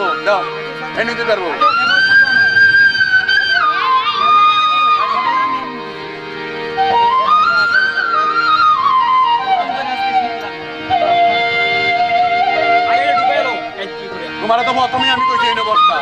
পারব দাও এই নিতে পারব তোমার তো মত আমি কইছি এই বস্তা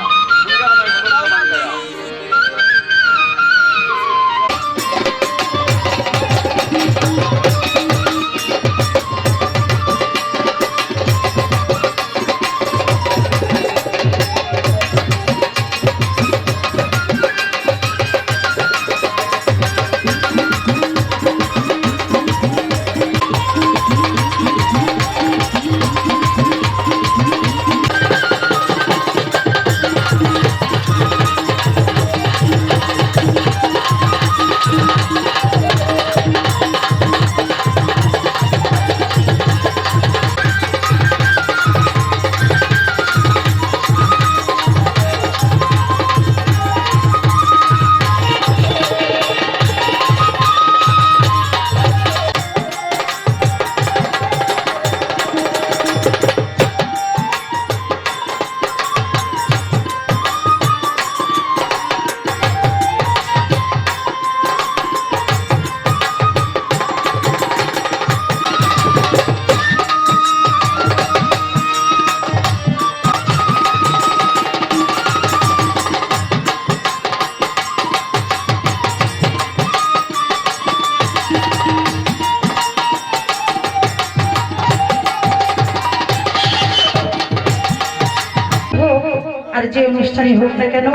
না কেন?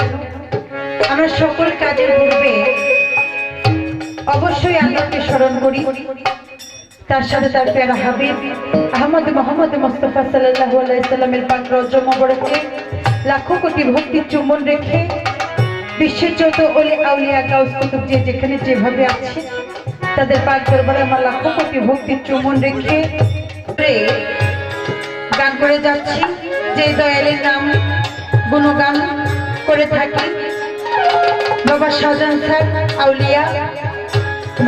আমরা সকল কাজের পূর্বে অবশ্যই আল্লাহকে স্মরণ করি। তার সাথে তার প্যারা হাবিব, আহমদ মোহাম্মদ মোস্তফা সাল্লাহ আলাইসাল্লামের পাক রজ্র মবরকে লাখো কোটি ভক্তির চুম্বন রেখে বিশ্বের যত ওলি আউলিয়া গাউস কুতুব যে যেখানে যেভাবে আছে, তাদের পাক দরবারে আমার লাখো কোটি ভক্তির চুম্বন রেখে গান করে যাচ্ছি। যে দয়ালের নাম, গুণগান করে থাকি। বাবা শাহজাহান স্যার, আউলিয়া।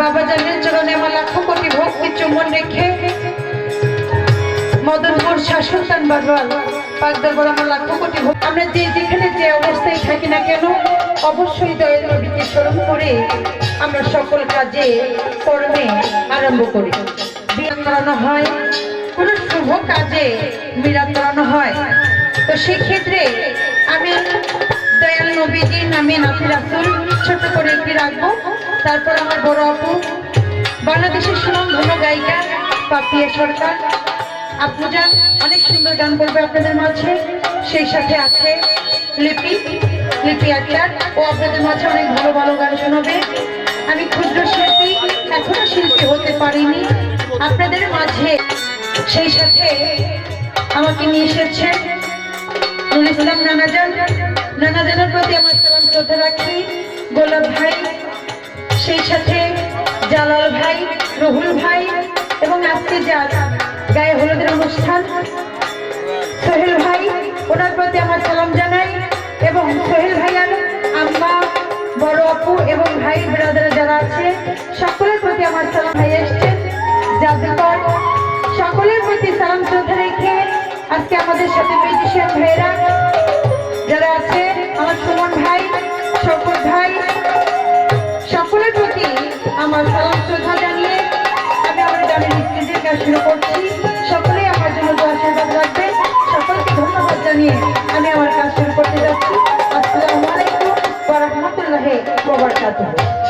বাবা জানের চরণে আমার লাখো কোটি ভক্তি চুম্বন রেখে। মদনপুর শাসনতান বারবার অবশ্যই স্মরণ করে আমরা সকল কাজে আরম্ভ করি। হয়, কোন কাজে করানো হয়। তো সেক্ষেত্রে আমি দয়াল নবীজি নামে নাফি রাসুল, ছোট করে একটি রাখব? তারপর আমার বড় আপু, বাংলাদেশের সুনামধন্য গায়িকা, পাপিয়া সরকার আপুজান অনেক সুন্দর গান করবে আপনাদের মাঝে। সেই সাথে আছে লিপি লিপি আক্তার, ও আপনাদের মাঝে অনেক ভালো ভালো গান শোনাবে। আমি ক্ষুদ্র শিল্পী, এখনও শিল্পী হতে পারিনি। আপনাদের মাঝে সেই সাথে আমাকে নিয়ে এসেছেন নুরুল ইসলাম নানাজান নানাজানের প্রতি আমার সালাম শ্রদ্ধা রাখি। গোলাপ ভাই, সেই সাথে জালাল ভাই, রহুল ভাই এবং আজকে যার গায়ে হলুদের অনুষ্ঠান, সোহেল ভাই, ওনার প্রতি আমার সালাম জানাই এবং সোহেল ভাইয়ার আম্মা, বড় আপু এবং ভাই ব্রাদার যারা আছে, সকলের প্রতি আমার সালাম ভাই এসছেন জাদুকর, সকলের প্রতি সালাম শ্রদ্ধা রেখে আজকে আমাদের সাথে মিউজিশিয়ান ভাইরা যারা আমার সুমন ভাই ভাই, সকলের প্রতি আমার শ্রদ্ধা করছি। সকলেই আমার জন্য জানিয়ে আমি আমার কাজ শুরু করতে যাচ্ছি। আসসালামু আলাইকুম। ওয়া রাহমাতুল্লাহি ওয়া বারাকাতুহু।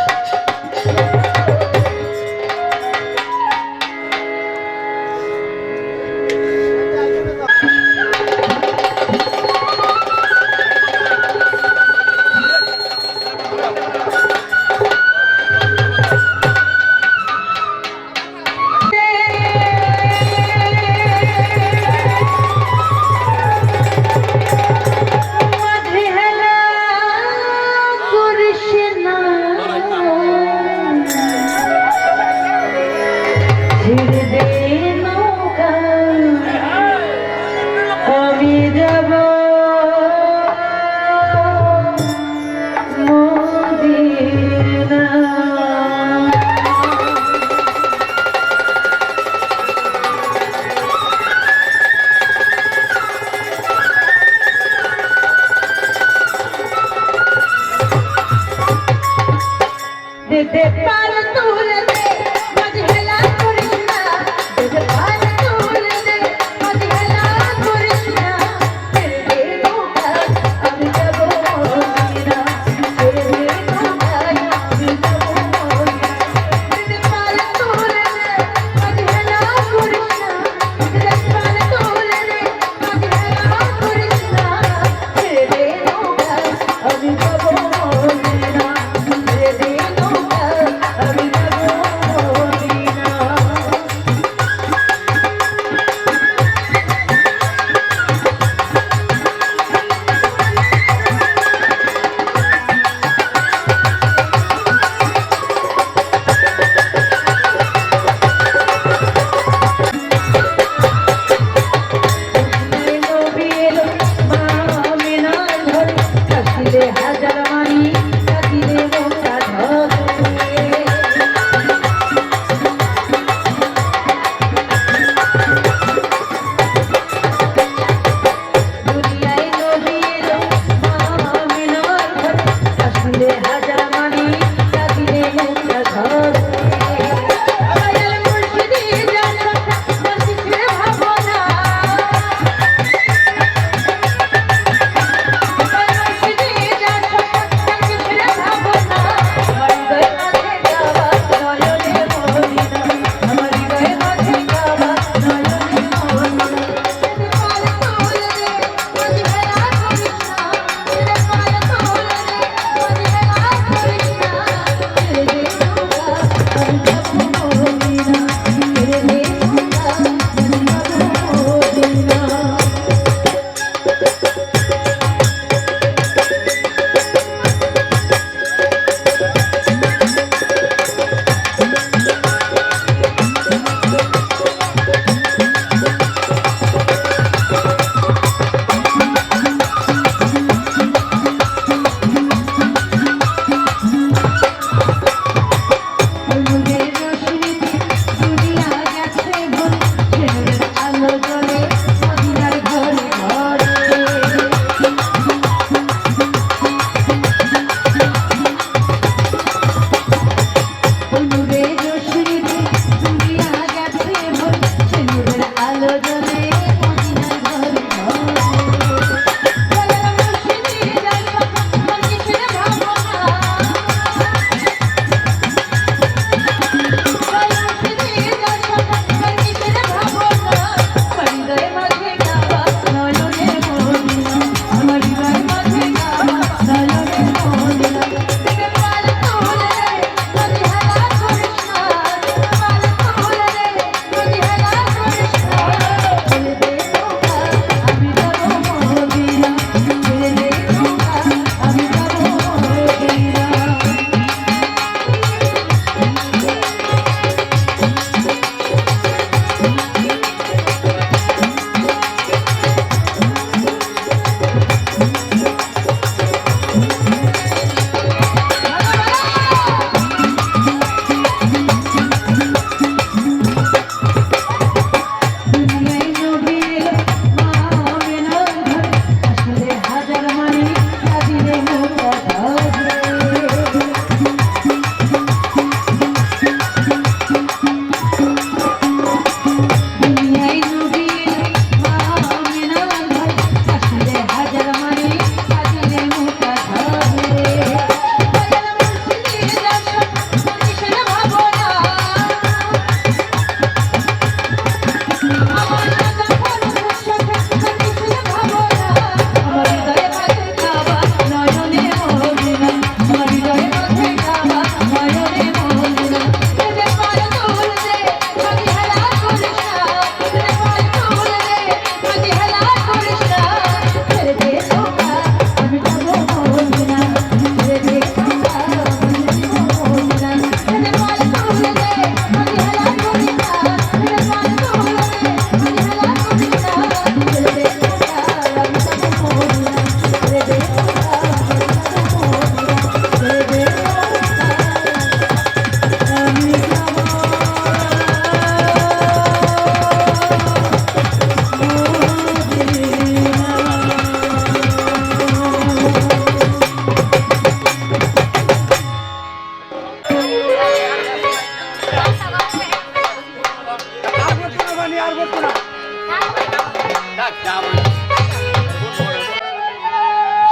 কান্দে হাজার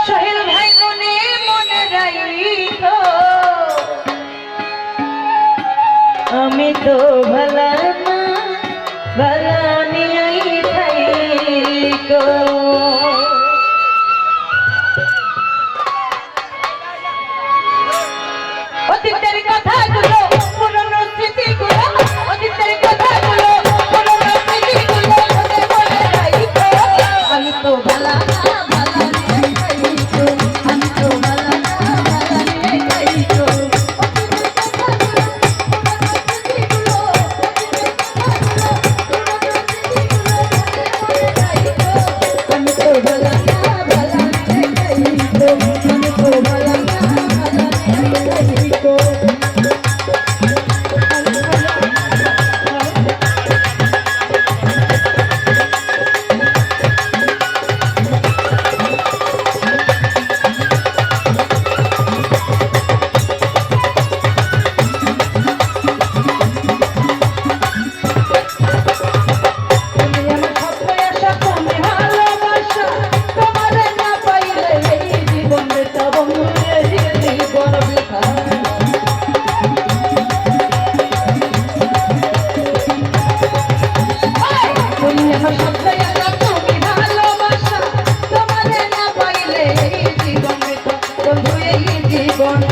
সোহেল ভাই কোনে মনে রাইত। আমি তো ভালা না ভালা নিয়াই থাইকো জীবন